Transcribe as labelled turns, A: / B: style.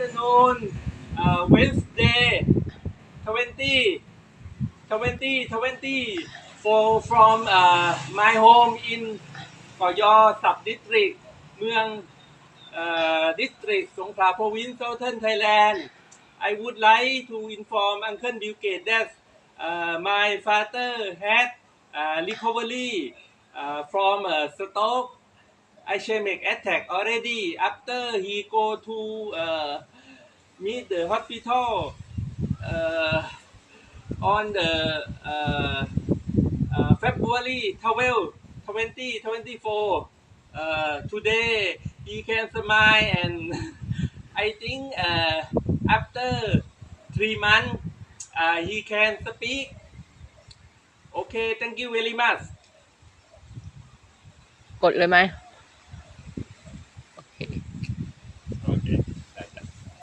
A: afternoon, uh, Wednesday, 20, 20, 20, for from uh, my home in กอยอ sub district เมือง uh, district สงขลา province southern Thailand I would like to inform Uncle Bill Gates that uh, my father had uh, recovery uh, from a stroke ischemic attack already after he go to uh, meet the hospital uh, on the uh, uh, February 12, 2024. Uh, today he can smile and I think uh, after three months uh, he can speak. Okay, thank you very much.
B: กดเลยไหม